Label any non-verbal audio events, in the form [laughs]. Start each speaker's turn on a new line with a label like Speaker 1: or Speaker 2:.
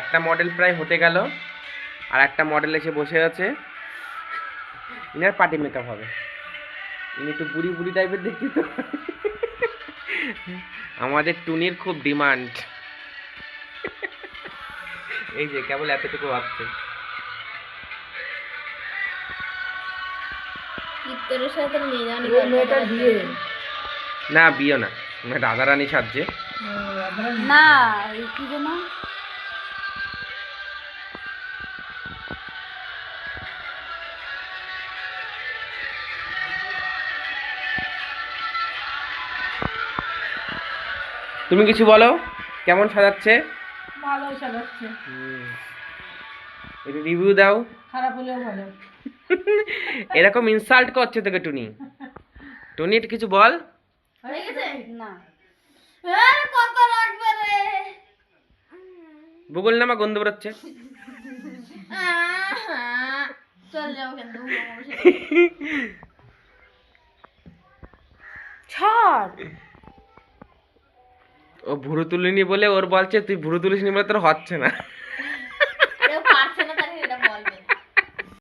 Speaker 1: একটা মডেল প্রায় হতে গেল আর একটা মডেল এসে বসে আছে। ইনার পার্টি মেকআপ হবে। ইনি একটু বুড়ি বুড়ি টাইপের দেখি তো। আমাদের টুনির খুব ডিমান্ড এই যে কেবল এতটুকু ভাবছে।
Speaker 2: জানি
Speaker 1: না বিয়ে। না রাধা রানী সাজছে
Speaker 3: না কি যেন?
Speaker 1: তুমি কিছু বলো কেমন সাজাচ্ছে?
Speaker 3: ভালো সাজাচ্ছে।
Speaker 1: একটু রিভিউ দাও।
Speaker 3: খারাপ হলেও ভালো। [laughs]
Speaker 1: এরকম ইনসাল্ট করছে তোকে টুনি। টুনি একটু কিছু বল।
Speaker 2: হয়ে গেছে?
Speaker 3: না।
Speaker 2: আরে কত লাগবে রে।
Speaker 1: ভূগোল নামা গন্ধ বেরোচ্ছে।
Speaker 2: চল যাব কেন
Speaker 3: ছাড়।
Speaker 1: ও ভুরু তুলিনি বলে ওর বলছে তুই ভুরু তুলিসনি বলে তোর হচ্ছে না।